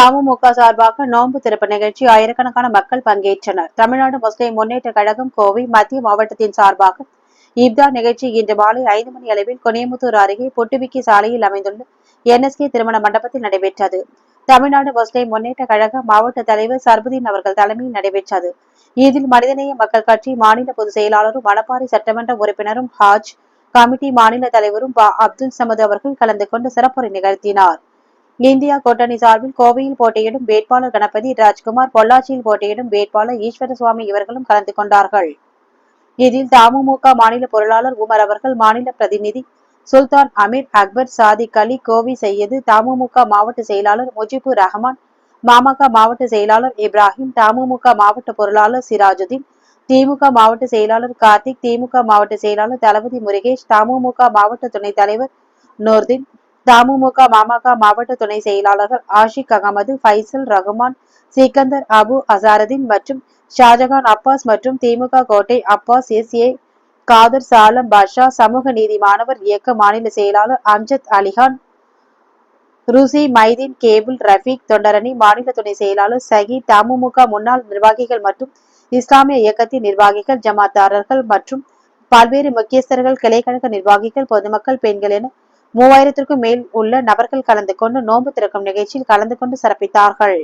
தமுமுக சார்பாக நோன்பு திறப்பு நிகழ்ச்சி ஆயிரக்கணக்கான மக்கள் பங்கேற்றனர். தமிழ்நாடு முஸ்லிம் முன்னேற்ற கழகம் கோவை மத்திய மாவட்டத்தின் சார்பாக இப்தார் நிகழ்ச்சி இன்று மாலை ஐந்து மணி அளவில் கொனியமுத்தூர் அருகே பொட்டுவிக்கி சாலையில் அமைந்துள்ள என்எஸ்கே திருமண மண்டபத்தில் நடைபெற்றது. தமிழ்நாடு முஸ்லிம் முன்னேற்ற கழக மாவட்ட தலைவர் சர்புதீன் அவர்கள் தலைமையில் நடைபெற்றது. இதில் மனிதநேய மக்கள் கட்சி மாநில பொதுச் செயலாளரும் மணப்பாறை சட்டமன்ற உறுப்பினரும் ஹாஜ் கமிட்டி மாநில தலைவரும் பா அப்துல் சமது அவர்கள் கலந்து கொண்டு சிறப்புரை நிகழ்த்தினார். இந்தியா கூட்டணி சார்பில் கோவையில் போட்டியிடும் வேட்பாளர் கணபதி ராஜ்குமார் பொள்ளாச்சியில் போட்டியிடும் வேட்பாளர் ஈஸ்வரசுவாமி இவர்களும் கலந்து கொண்டார்கள். இதில் தமுமுக மாநில பொருளாளர் உமர் அவர்கள் மாநில பிரதிநிதி சுல்தான் அமீர் அக்பர் சாதிக் அலி கோவி செய்யது தமுமுக மாவட்ட செயலாளர் முஜிபுர் ரஹமான் மாமக மாவட்ட செயலாளர் இப்ராஹிம் தமுமுக மாவட்ட பொருளாளர் சிராஜுதீன் திமுக மாவட்ட செயலாளர் கார்த்திக் திமுக மாவட்ட செயலாளர் தளபதி முருகேஷ் தமுமுக மாவட்ட துணைத் தலைவர் நூர்தீன் தமுமுக மாமக மாவட்ட துணை செயலாளர்கள் ஆஷிக் அகமது ஃபைசல் ரகுமான் சிக்கந்தர் அபு அசாரதீன் மற்றும் ஷாஜகான் அப்பாஸ் மற்றும் திமுக கோட்டை அப்பாஸ் எஸ் ஏ காதர் சாலம் பாஷா சமூக நீதி மாணவர் இயக்க மாநில செயலாளர் அம்ஜத் அலிகான் ருசி மைதீன் கேபிள் ரஃபீக் தொண்டரணி மாநில துணை செயலாளர் சகீத் தமுமுக முன்னாள் நிர்வாகிகள் மற்றும் இஸ்லாமிய இயக்கத்தின் நிர்வாகிகள் ஜமாத்தாரர்கள் மற்றும் பல்வேறு முக்கியஸ்தர்கள் கிளைக்கழக நிர்வாகிகள் பொதுமக்கள் பெண்கள் என மூவாயிரத்திற்கும் மேல் உள்ள நபர்கள் கலந்து கொண்டு நோன்பு திறக்கும் நிகழ்ச்சியில் கலந்து கொண்டு சிறப்பித்தார்கள்.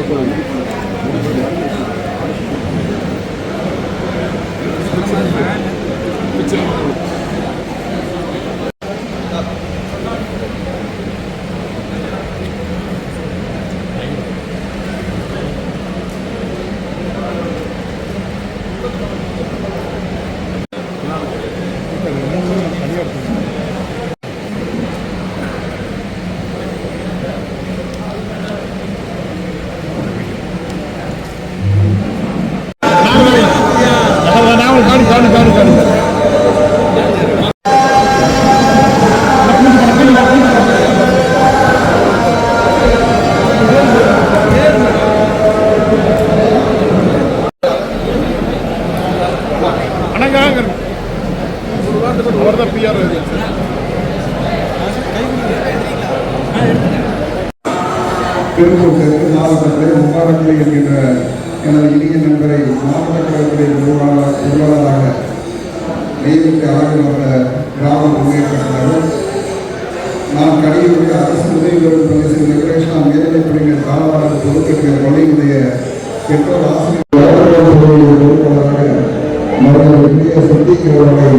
Gracias. கிராம நாம் கடையிலுடைய அரசு உதவிகளுடன் பிரதேச வெங்கடேஷ் நாம் மேல்நிலைப் பள்ளிகள் காலவாளர் பொறுப்பேற்கிற பள்ளியுடைய பெற்றோர் ஆசிரியர் பொறுப்பாளராக மருத்துவர் இந்திய சந்திக்கிறவர்களை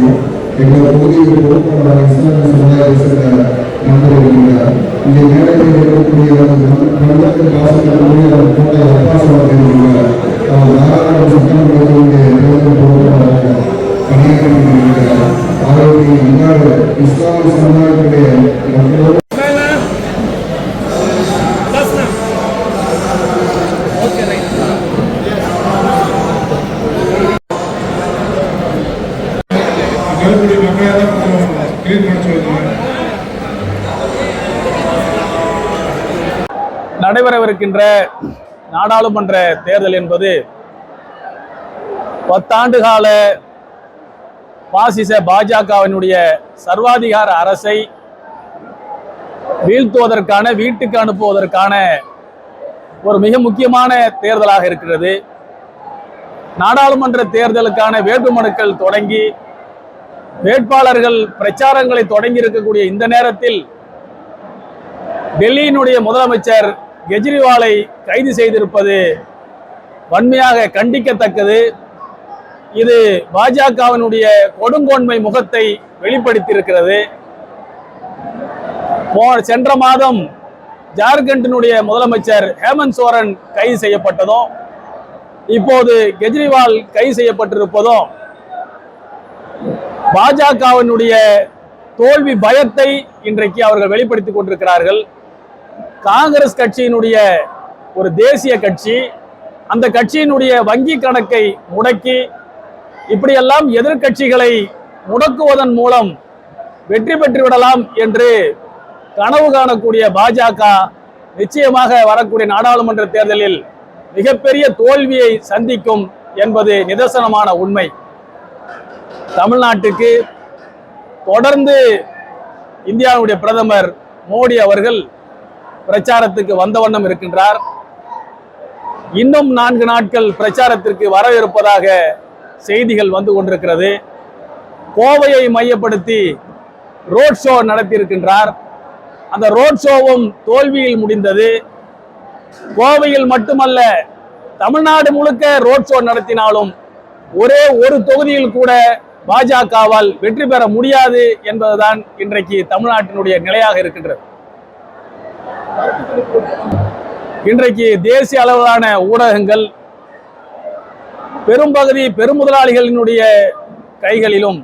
எங்கள் பகுதியில் பொறுப்பாளராக இஸ்லாமிய சமுதாயத்தை சேர்ந்த நண்பர் இருக்கிறார் மேடையில் இருக்கக்கூடிய மண்டலத்தில் கோட்டை அப்பாஸ் அவர்கள் இருக்கிறார் நடைபெறவிருக்கின்ற நாடாளுமன்ற தேர்தல் என்பது பத்தாண்டு கால பாசிச பாஜகவினுடைய சர்வாதிகார அரசை வீழ்த்துவதற்கான வீட்டுக்கு அனுப்புவதற்கான ஒரு மிக முக்கியமான தேர்தலாக இருக்கிறது. நாடாளுமன்ற தேர்தலுக்கான வேட்புமனுக்கள் தொடங்கி வேட்பாளர்கள் பிரச்சாரங்களை தொடங்கி இருக்கக்கூடிய இந்த நேரத்தில் டெல்லியினுடைய முதலமைச்சர் கெஜ்ரிவாலை கைது செய்திருப்பது வன்மையாக கண்டிக்கத்தக்கது. இது பாஜகவினுடைய கொடுங்கோன்மை முகத்தை வெளிப்படுத்தியிருக்கிறது. போ- சென்ற மாதம் ஜார்க்கண்டினுடைய முதலமைச்சர் ஹேமந்த் சோரன் கைது செய்யப்பட்டதும் இப்போது கெஜ்ரிவால் கைது செய்யப்பட்டிருப்பதும் பாஜகவினுடைய தோல்வி பயத்தை இன்றைக்கு அவர்கள் வெளிப்படுத்திக் கொண்டிருக்கிறார்கள். காங்கிரஸ் கட்சியினுடைய ஒரு தேசிய கட்சி அந்த கட்சியினுடைய வங்கி கணக்கை முடக்கி இப்படியெல்லாம் எதிர்க்கட்சிகளை முடக்குவதன் மூலம் வெற்றி பெற்று விடலாம் என்று கனவு காணக்கூடிய பாஜக நிச்சயமாக வரக்கூடிய நாடாளுமன்ற தேர்தலில் மிகப்பெரிய தோல்வியை சந்திக்கும் என்பது நிதர்சனமான உண்மை. தமிழ்நாட்டுக்கு தொடர்ந்து இந்தியாவுடைய பிரதமர் மோடி அவர்கள் பிரச்சாரத்துக்கு வந்த வண்ணம் இருக்கின்றார். இன்னும் நான்கு நாட்கள் பிரச்சாரத்திற்கு வரவிருப்பதாக செய்திகள் வந்து கொண்டிருக்கிறது. கோவையை மையப்படுத்தி ரோட் ஷோ நடத்தியிருக்கின்றார். அந்த ரோட் ஷோவும் தோல்வியில் முடிந்தது. கோவையில் மட்டுமல்ல தமிழ்நாடு முழுக்க ரோட் ஷோ நடத்தினாலும் ஒரே ஒரு தொகுதியில் கூட பாஜகவால் வெற்றி பெற முடியாது என்பதுதான் இன்றைக்கு தமிழ்நாட்டினுடைய நிலையாக இருக்கின்றது. இன்றைக்கு தேசிய அளவிலான ஊடகங்கள் பெரும்பகுதி பெருமுதலாளிகளினுடைய கைகளிலும்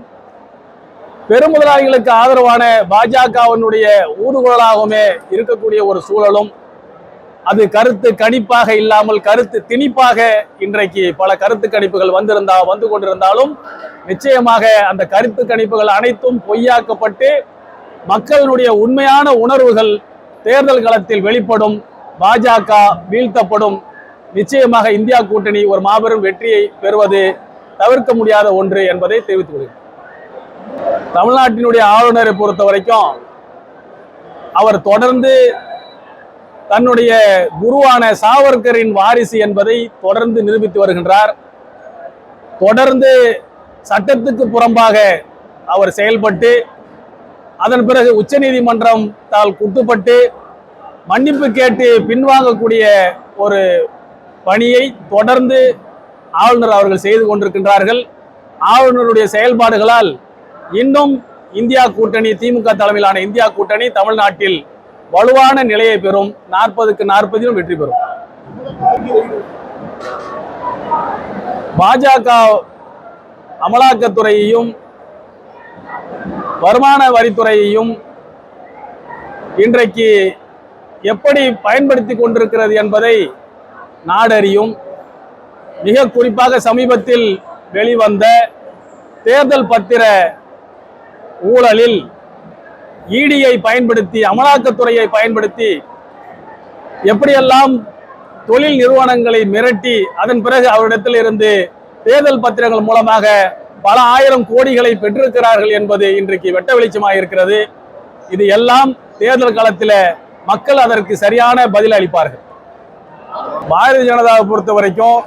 பெருமுதலாளிகளுக்கு ஆதரவான பாஜகவினுடைய ஊதுகுழலாகவுமே இருக்கக்கூடிய ஒரு சூழலும் அது கருத்து கணிப்பாக இல்லாமல் கருத்து திணிப்பாக இன்றைக்கு பல கருத்து கணிப்புகள் வந்திருந்தா வந்து கொண்டிருந்தாலும் நிச்சயமாக அந்த கருத்து கணிப்புகள் அனைத்தும் பொய்யாக்கப்பட்டு மக்களினுடைய உண்மையான உணர்வுகள் தேர்தல் களத்தில் வெளிப்படும் பாஜக வீழ்த்தப்படும். நிச்சயமாக இந்தியா கூட்டணி ஒரு மாபெரும் வெற்றியை பெறுவது தவிர்க்க முடியாத ஒன்று என்பதை தெரிவித்துக் கொள்கிறேன். தமிழ்நாட்டினுடைய ஆளுநரை பொறுத்த வரைக்கும் அவர் தொடர்ந்து தன்னுடைய குருவான சாவர்கரின் வாரிசு என்பதை தொடர்ந்து நிரூபித்து வருகின்றார். தொடர்ந்து சட்டத்துக்கு புறம்பாக அவர் செயல்பட்டு அதன் பிறகு உச்சநீதிமன்றம் தால் குட்டுப்பட்டு மன்னிப்பு கேட்டு பின்வாங்கக்கூடிய ஒரு பணியை தொடர்ந்து ஆளுநர் அவர்கள் செய்து கொண்டிருக்கின்றார்கள். ஆளுநருடைய செயல்பாடுகளால் இன்னும் இந்தியா கூட்டணி திமுக தலைமையிலான இந்தியா கூட்டணி தமிழ்நாட்டில் வலுவான நிலையை பெறும். நாற்பதுக்கு நாற்பதிலும் வெற்றி பெறும். பாஜக அமலாக்கத்துறையையும் வருமான வரித்துறையையும் இன்றைக்கு எப்படி பயன்படுத்தி கொண்டிருக்கிறது என்பதை நாடறியும். மிக குறிப்பாக சமீபத்தில் வெளிவந்த தேர்தல் பத்திர ஊழலில் இடியை பயன்படுத்தி அமலாக்கத்துறையை பயன்படுத்தி எப்படியெல்லாம் தொழில் நிறுவனங்களை மிரட்டி அதன் பிறகு அவரிடத்தில் இருந்து தேர்தல் பத்திரங்கள் மூலமாக பல ஆயிரம் கோடிகளை பெற்றிருக்கிறார்கள் என்பது இன்றைக்கு வெட்ட வெளிச்சமாக இருக்கிறது. இது எல்லாம் தேர்தல் காலத்தில் மக்கள் அதற்கு சரியான பதில் அளிப்பார்கள். பாரதிய ஜனதாவை பொறுத்த வரைக்கும்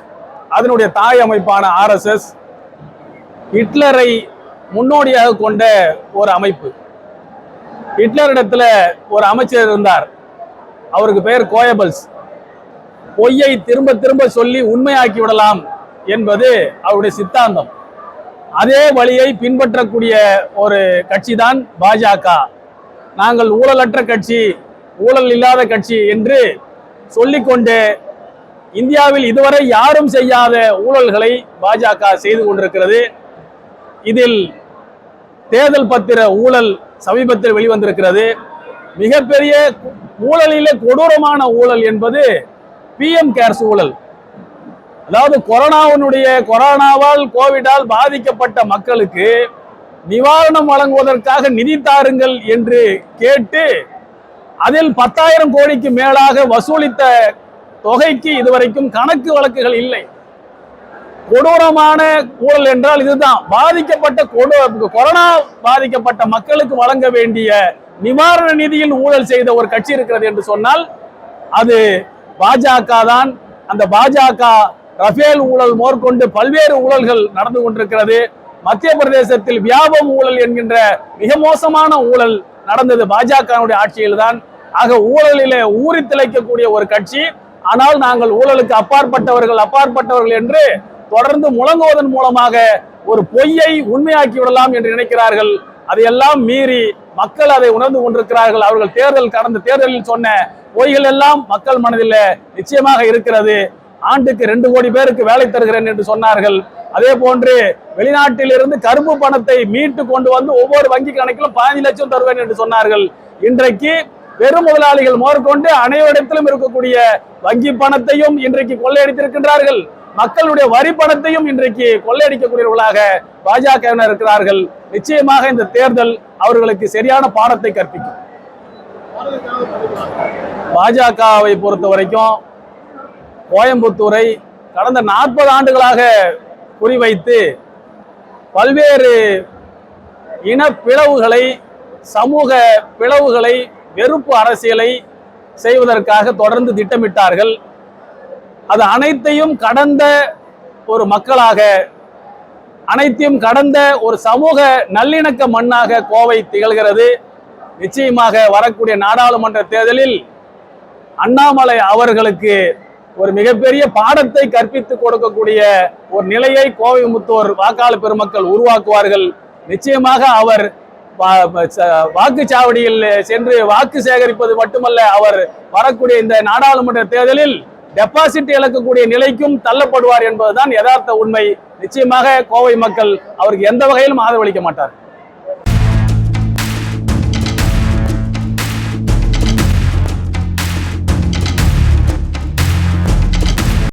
அதனுடைய தாய் அமைப்பான ஆர்எஸ்எஸ் ஹிட்லரை முன்னோடியாக கொண்ட ஒரு அமைப்பு. ஹிட்லரிடத்தில் ஒரு அமைச்சர் இருந்தார். அவருக்கு பெயர் கோயபல்ஸ். பொய்யை திரும்ப திரும்ப சொல்லி உண்மையாக்கி விடலாம் என்பது அவருடைய சித்தாந்தம். அதே வழியை பின்பற்றக்கூடிய ஒரு கட்சி தான் பாஜக. நாங்கள் ஊழலற்ற கட்சி ஊழல் இல்லாத கட்சி என்று சொல்லிக்கொண்டு இந்தியாவில் இதுவரை யாரும் செய்யாத ஊழல்களை பாஜக செய்து கொண்டிருக்கிறது. இதில் தேர்தல் பத்திர ஊழல் சமீபத்தில் வெளிவந்திருக்கிறது. மிகப்பெரிய ஊழலிலே கொடூரமான ஊழல் என்பது பிஎம் கேர்ஸ் ஊழல். அதாவது கொரோனாவினுடைய கொரோனாவால் கோவிடால் பாதிக்கப்பட்ட மக்களுக்கு நிவாரணம் வழங்குவதற்காக நிதி தாருங்கள் என்று கேட்டு அதில் பத்தாயிரம் கோடிக்கு மேலாக வசூலித்த தொகைக்கு இதுவரைக்கும் கணக்கு வழக்குகள் இல்லை. கொடூரமான ஊழல் என்றால் இதுதான். பாதிக்கப்பட்ட கொடு கொரோனா பாதிக்கப்பட்ட மக்களுக்கு வழங்க வேண்டிய நிவாரண நிதியில் ஊழல் செய்த ஒரு கட்சி இருக்கிறது என்று சொன்னால் அது பாஜக தான் அந்த பாஜக ரஃபேல் ஊழல் மேற்கொண்டு பல்வேறு ஊழல்கள் நடந்து கொண்டிருக்கிறது. மத்திய பிரதேசத்தில் வியாபம் ஊழல் என்கின்ற மிக மோசமான ஊழல் நடந்தது பாஜகவுடைய ஆட்சியில்தான். ஆக ஊழலிலே ஊறி திளைக்கக்கூடிய ஒரு கட்சி. ஆனால் நாங்கள் ஊழலுக்கு அப்பாற்பட்டவர்கள் அப்பாற்பட்டவர்கள் என்று தொடர்ந்து முழங்குவதன் மூலமாக ஒரு பொய்யை உண்மையாக்கி விடலாம் என்று நினைக்கிறார்கள். அதையெல்லாம் மீறி மக்கள் அதை உணர்ந்து கொண்டிருக்கிறார்கள். அவர்கள் தேர்தல் கடந்த தேர்தலில் சொன்ன பொய்கள் எல்லாம் மக்கள் மனதில் நிச்சயமாக இருக்கிறது. ஆண்டுக்கு ரெண்டு கோடி பேருக்கு வேலை தருகிறேன் என்று சொன்னார்கள். அதே போன்று வெளிநாட்டில் இருந்து கருப்பு பணத்தை மீட்டு கொண்டு வந்து ஒவ்வொரு வங்கி கணக்கிலும் பதினஞ்சு லட்சம் தருவேன் என்று சொன்னார்கள். இன்றைக்கு பெரும் முதலாளிகள் மோர்கொண்டு அனைவரிடத்திலும் இருக்கக்கூடிய வங்கி பணத்தையும் இன்றைக்கு கொள்ளையடித்திருக்கின்றார்கள். மக்களுடைய வரி பணத்தையும் இன்றைக்கு கொள்ளையடிக்கக்கூடியவர்களாக பாஜகவினர் இருக்கிறார்கள். நிச்சயமாக இந்த தேர்தல் அவர்களுக்கு சரியான பாடத்தை கற்பிக்கும். பாஜகவை பொறுத்த வரைக்கும் கோயம்புத்தூரை கடந்த நாற்பது ஆண்டுகளாக குறிவைத்து பல்வேறு இன பிளவுகளை சமூக பிளவுகளை வெறுப்பு அரசியலை செய்வதற்காக தொடர்ந்து திட்டமிட்டார்கள். அது அனைத்தையும் கடந்த ஒரு மக்களாக அனைத்தையும் கடந்த ஒரு சமூக நல்லிணக்க மண்ணாக கோவை திகழ்கிறது. நிச்சயமாக வரக்கூடிய நாடாளுமன்ற தேர்தலில் அண்ணாமலை அவர்களுக்கு ஒரு மிகப்பெரிய பாடத்தை கற்பித்து கொடுக்கக்கூடிய ஒரு நிலையை கோவை முத்தோர் வாக்காளர் பெருமக்கள் உருவாக்குவார்கள். நிச்சயமாக அவர் வ- ச- வாக்குச்சாவடியில் சென்று வாக்கு சேகரிப்பது மட்டுமல்ல அவர் வரக்கூடிய இந்த நாடாளுமன்ற தேர்தலில் டெபாசிட் இழக்கக்கூடிய நிலைக்கும் தள்ளப்படுவார் என்பதுதான் யதார்த்த உண்மை. நிச்சயமாக கோவை மக்கள் அவருக்கு எந்த வகையிலும் ஆதரவளிக்க மாட்டார்